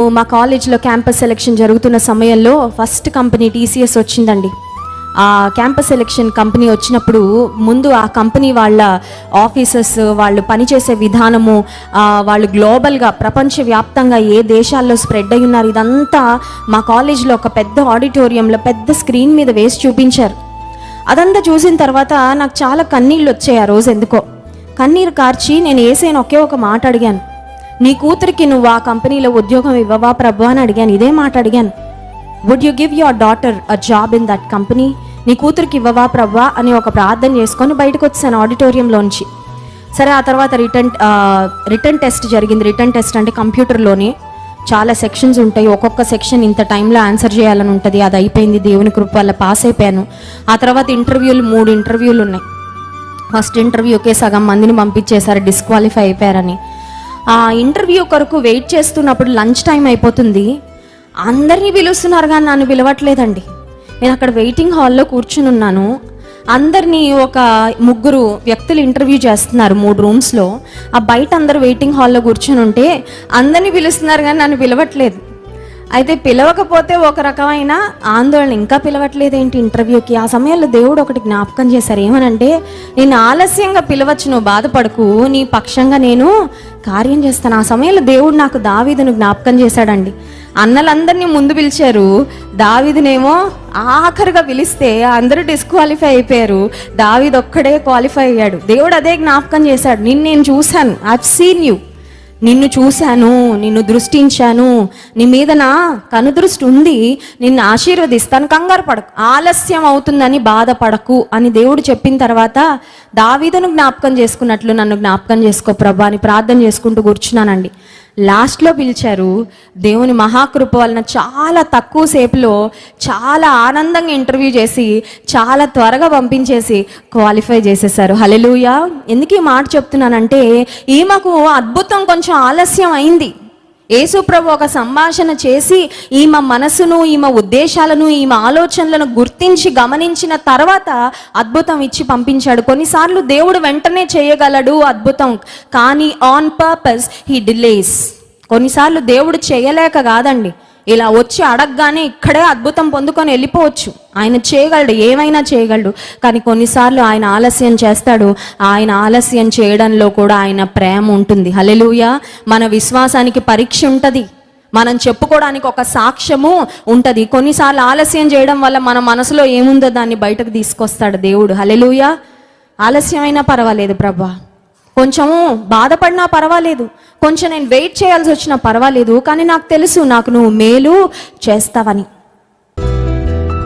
మా కాలేజ్లో campus selection జరుగుతున్న సమయంలో ఫస్ట్ కంపెనీ టీసీఎస్ వచ్చిందండి. ఆ క్యాంపస్ సెలెక్షన్ కంపెనీ వచ్చినప్పుడు ముందు ఆ కంపెనీ వాళ్ళ ఆఫీసర్స్ వాళ్ళు పనిచేసే విధానము వాళ్ళు గ్లోబల్గా ప్రపంచవ్యాప్తంగా ఏ దేశాల్లో స్ప్రెడ్ అయి ఉన్నారు ఇదంతా మా కాలేజ్లో ఒక పెద్ద ఆడిటోరియంలో పెద్ద స్క్రీన్ మీద వేసి చూపించారు. అదంతా చూసిన తర్వాత నాకు చాలా కన్నీళ్ళు వచ్చాయి ఆ రోజు ఎందుకో. కన్నీరు కార్చి నేను వేసేను ఒకే ఒక మాట అడిగాను. నీ కూతురికి నువ్వు ఆ కంపెనీలో ఉద్యోగం ఇవ్వవా ప్రభు అని అడిగాను. ఇదే మాట అడిగాను. Would you give your daughter a job in that company నీ కూతురికి ఇవ్వవా ప్రభా అని ఒక ప్రార్థన చేసుకొని బయటకు వచ్చాను ఆడిటోరియంలోంచి. సరే ఆ తర్వాత రిటర్న్ రిటర్న్ టెస్ట్ జరిగింది. రిటర్న్ టెస్ట్ అంటే కంప్యూటర్లోనే చాలా సెక్షన్స్ ఉంటాయి. ఒక్కొక్క సెక్షన్ ఇంత టైంలో ఆన్సర్ చేయాలని ఉంటుంది. అది అయిపోయింది. దేవుని కృప వల్ల పాస్ అయిపోయాను. ఆ తర్వాత ఇంటర్వ్యూలు మూడు ఇంటర్వ్యూలు ఉన్నాయి. ఫస్ట్ ఇంటర్వ్యూకే సగం మందిని పంపించేశారు. డిస్క్వాలిఫై అయిపోయారని. ఆ ఇంటర్వ్యూ కొరకు వెయిట్ చేస్తున్నప్పుడు లంచ్ టైం అయిపోతుంది. అందరినీ పిలుస్తున్నారు కానీ నన్ను పిలవట్లేదండి. నేను అక్కడ వెయిటింగ్ హాల్లో కూర్చుని ఉన్నాను. అందరినీ ఒక ముగ్గురు వ్యక్తులు ఇంటర్వ్యూ చేస్తున్నారు మూడు రూమ్స్లో. ఆ బయట అందరు వెయిటింగ్ హాల్లో కూర్చుని ఉంటే అందరినీ పిలుస్తున్నారు కానీ నన్ను పిలవట్లేదు. అయితే పిలవకపోతే ఒక రకమైన ఆందోళన. ఇంకా పిలవట్లేదేంటి ఇంటర్వ్యూకి? ఆ సమయంలో దేవుడు ఒకటి జ్ఞాపకం చేశారు. ఏమనంటే నేను ఆలస్యంగా పిలవచ్చు నువ్వు బాధపడకు. నీ పక్షంగా నేను కార్యం చేస్తాను. ఆ సమయంలో దేవుడు నాకు దావీదును జ్ఞాపకం చేశాడండి. అన్నలందరినీ ముందు పిలిచారు. దావీదునేమో ఆఖరిగా పిలిస్తే అందరూ డిస్క్వాలిఫై అయిపోయారు. దావీద్ ఒక్కడే క్వాలిఫై అయ్యాడు. దేవుడు అదే జ్ఞాపకం చేశాడు. నిన్ను నేను చూశాను. ఐ సీన్ యూ నిన్ను చూశాను నిన్ను దృష్టించాను నీ మీద నా కనుదృష్టి ఉంది నిన్ను ఆశీర్వదిస్తాను కంగారు పడకు ఆలస్యం అవుతుందని బాధపడకు అని దేవుడు చెప్పిన తర్వాత దావీదను జ్ఞాపకం చేసుకున్నట్లు నన్ను జ్ఞాపకం చేసుకో ప్రభా అని ప్రార్థన చేసుకుంటూ కూర్చున్నానండి. లాస్ట్లో పిలిచారు దేవుని మహాకృప వలన చాలా తక్కువ సేపులో చాలా ఆనందంగా ఇంటర్వ్యూ చేసి చాలా త్వరగా పంపించేసి క్వాలిఫై చేసేసారు. హలెలుయా ఎందుకు ఈ మాట చెప్తున్నానంటే ఈమెకు అద్భుతం కొంచెం ఆలస్యం అయింది. యేసుప్రభు ఒక సంభాషణ చేసి ఈమె మనసును ఈమె ఉద్దేశాలను ఈమె ఆలోచనలను గుర్తించి గమనించిన తర్వాత అద్భుతం ఇచ్చి పంపించాడు. కొన్నిసార్లు దేవుడు వెంటనే చేయగలడు అద్భుతం కానీ ఆన్ పర్పస్ హీ డిలేస్ కొన్నిసార్లు దేవుడు చేయలేక కాదండి. ఇలా వచ్చి అడగగానే ఇక్కడే అద్భుతం పొందుకొని వెళ్ళిపోవచ్చు. ఆయన చేయగలడు ఏమైనా చేయగలడు. కానీ కొన్నిసార్లు ఆయన ఆలస్యం చేస్తాడు. ఆయన ఆలస్యం చేయడంలో కూడా ఆయన ప్రేమ ఉంటుంది. హలెలుయ మన విశ్వాసానికి పరీక్ష ఉంటుంది. మనం చెప్పుకోవడానికి ఒక సాక్ష్యము ఉంటుంది. కొన్నిసార్లు ఆలస్యం చేయడం వల్ల మన మనసులో ఏముందో దాన్ని బయటకు తీసుకొస్తాడు దేవుడు. హలెలుయ ఆలస్యమైనా పర్వాలేదు ప్రభా. కొంచెము బాధపడినా పర్వాలేదు. కొంచెం నేను వెయిట్ చేయాల్సి వచ్చినా పర్వాలేదు. కానీ నాకు తెలుసు నాకు నువ్వు మేలు చేస్తావని.